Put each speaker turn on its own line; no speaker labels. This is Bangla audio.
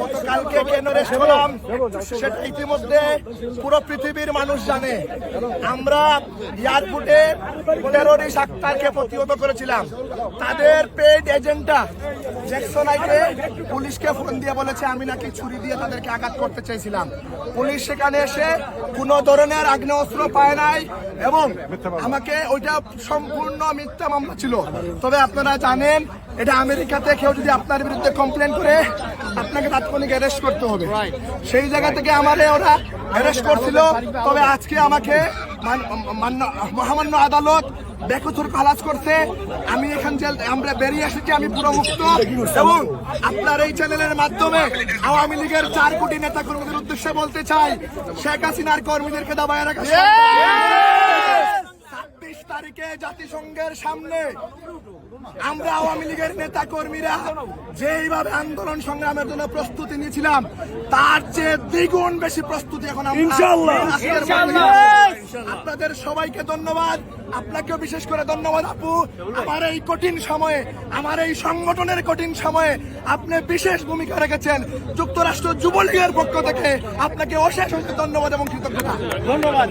গতকালকে কেন রেস্ট হলাম, সেটা ইতিমধ্যে পুরো পৃথিবীর মানুষ জানে। আমরা এয়ারপোর্টে টেরোরিস্ট আক্তারকে প্রতিহত করেছিলাম। তাদের পেড এজেন্টটা জ্যাকসনাইটে পুলিশকে ফোন দিয়ে বলেছে, আমি নাকি ছুরি দিয়ে তাদেরকে আঘাত করতে চাইছিলাম। পুলিশ সেখানে এসে কোনো ধরনের আগ্নেয়াস্ত্র পায় নাই এবং আমাকে ওইটা সম্পূর্ণ মিথ্যা মামলা ছিল। তবে আপনারা জানেন, এটা আমেরিকাতে কেউ যদি আপনার বিরুদ্ধে কমপ্লেন করে, আপনাকে তাৎক্ষণিক অ্যারেস্ট করতে হবে। সেই জায়গা থেকে আমারে ওরা অ্যারেস্ট করছিল। তবে আজকে আমাকে মান- মান্য- মহামান্য আদালত বেকথুর খালাস করছে আমি এখান যে আমরা বেরিয়ে এসেছি আমি পুরো মুক্ত। এবং আপনার এই চ্যানেলের মাধ্যমে আওয়ামী লীগের চার কোটি নেতা কর্মীদের উদ্দেশ্যে বলতে চাই শেখ হাসিনার কর্মীদেরকে দাবায় রাখা ছাব্বিশ তারিখে জাতিসংঘের সামনে আমরা আওয়ামী লীগের নেতা কর্মীরা যেইভাবে আন্দোলন সংগ্রামের জন্য প্রস্তুতি নিয়েছিলাম তার চেয়ে দ্বিগুণ বেশি প্রস্তুতি এখন আমরা। আপনাদের সবাইকে ধন্যবাদ। আপনাকেও বিশেষ করে ধন্যবাদ, আপু। আমার এই কঠিন সময়ে, আমার এই সংগঠনের কঠিন সময়ে আপনি বিশেষ ভূমিকা রেখেছেন। যুক্তরাষ্ট্র যুবলীগের পক্ষ থেকে আপনাকে অশেষ অশেষ ধন্যবাদ এবং কৃতজ্ঞতা। ধন্যবাদ।